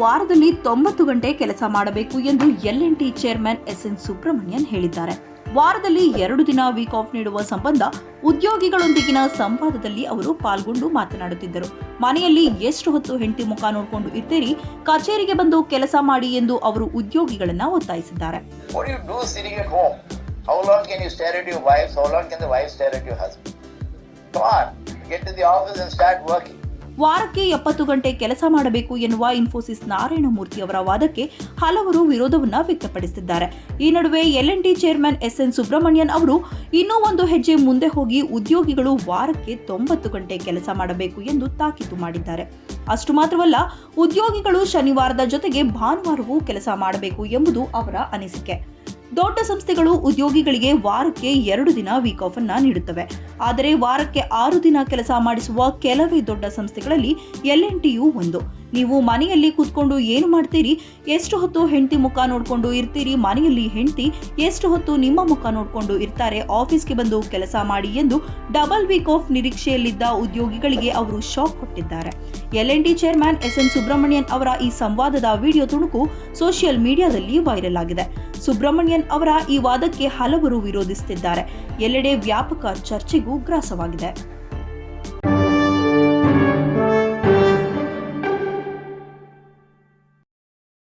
ವಾರದಲ್ಲಿ ತೊಂಬತ್ತು ಗಂಟೆ ಕೆಲಸ ಮಾಡಬೇಕು ಎಂದು L T chairman S N Subrahmanyan ಹೇಳಿದ್ದಾರೆ. ವಾರದಲ್ಲಿ ಎರಡು ದಿನ ವೀಕ್ ಆಫ್ ನೀಡುವ ಸಂಬಂಧ ಉದ್ಯೋಗಿಗಳೊಂದಿಗಿನ ಸಂವಾದದಲ್ಲಿ ಅವರು ಪಾಲ್ಗೊಂಡು ಮಾತನಾಡುತ್ತಿದ್ದರು. ಮನೆಯಲ್ಲಿ ಎಷ್ಟು ಹೊತ್ತು ಹೆಂಡತಿ ಮುಖ ನೋಡಿಕೊಂಡು ಇರ್ತೀರಿ, ಕಚೇರಿಗೆ ಬಂದು ಕೆಲಸ ಮಾಡಿ ಎಂದು ಅವರು ಉದ್ಯೋಗಿಗಳನ್ನ ಒತ್ತಾಯಿಸಿದ್ದಾರೆ. Get to the office and start working. ವಾರಕ್ಕೆ ಎಪ್ಪತ್ತು ಗಂಟೆ ಕೆಲಸ ಮಾಡಬೇಕು ಎನ್ನುವ ಇನ್ಫೋಸಿಸ್ ನಾರಾಯಣಮೂರ್ತಿ ಅವರ ವಾದಕ್ಕೆ ಹಲವರು ವಿರೋಧವನ್ನು ವ್ಯಕ್ತಪಡಿಸಿದ್ದಾರೆ. ಈ ನಡುವೆ L T chairman S N Subrahmanyan ಅವರು ಇನ್ನೂ ಒಂದು ಹೆಜ್ಜೆ ಮುಂದೆ ಹೋಗಿ ಉದ್ಯೋಗಿಗಳು ವಾರಕ್ಕೆ ತೊಂಬತ್ತು ಗಂಟೆ ಕೆಲಸ ಮಾಡಬೇಕು ಎಂದು ತಾಕೀತು ಮಾಡಿದ್ದಾರೆ. ಅಷ್ಟು ಮಾತ್ರವಲ್ಲ, ಉದ್ಯೋಗಿಗಳು ಶನಿವಾರದ ಜೊತೆಗೆ ಭಾನುವಾರವೂ ಕೆಲಸ ಮಾಡಬೇಕು ಎಂಬುದು ಅವರ ಅನಿಸಿಕೆ. ದೊಡ್ಡ ಸಂಸ್ಥೆಗಳು ಉದ್ಯೋಗಿಗಳಿಗೆ ವಾರಕ್ಕೆ ಎರಡು ದಿನ ವೀಕ್ ಆಫ್ ಅನ್ನ ನೀಡುತ್ತವೆ. ಆದರೆ ವಾರಕ್ಕೆ ಆರು ದಿನ ಕೆಲಸ ಮಾಡಿಸುವ ಕೆಲವೇ ದೊಡ್ಡ ಸಂಸ್ಥೆಗಳಲ್ಲಿ ಎಲ್ ಎನ್ ಟಿಯು ಒಂದು. ನೀವು ಮನೆಯಲ್ಲಿ ಕೂತ್ಕೊಂಡು ಏನು ಮಾಡ್ತೀರಿ? ಎಷ್ಟು ಹೊತ್ತು ಹೆಂಡತಿ ಮುಖ ನೋಡಿಕೊಂಡು ಇರ್ತೀರಿ? ಮನೆಯಲ್ಲಿ ಹೆಂಡತಿ ಎಷ್ಟು ಹೊತ್ತು ನಿಮ್ಮ ಮುಖ ನೋಡಿಕೊಂಡು ಇರ್ತಾರೆ? ಆಫೀಸ್ಗೆ ಬಂದು ಕೆಲಸ ಮಾಡಿ ಎಂದು ಡಬಲ್ ವೀಕ್ ಆಫ್ ನಿರೀಕ್ಷೆಯಲ್ಲಿದ್ದ ಉದ್ಯೋಗಿಗಳಿಗೆ ಅವರು ಶಾಕ್ ಕೊಟ್ಟಿದ್ದಾರೆ. L N D chairman S N Subrahmanyan ಅವರ ಈ ಸಂವಾದದ ವಿಡಿಯೋ ತುಣುಕು ಸೋಷಿಯಲ್ ಮೀಡಿಯಾದಲ್ಲಿ ವೈರಲ್ ಆಗಿದೆ. ಸುಬ್ರಹ್ಮಣ್ಯನ್ ಅವರ ಈ ವಾದಕ್ಕೆ ಹಲವರು ವಿರೋಧಿಸುತ್ತಿದ್ದಾರೆ. ಎಲ್ಲೆಡೆ ವ್ಯಾಪಕ ಚರ್ಚೆಗೂ ಗ್ರಾಸವಾಗಿದೆ.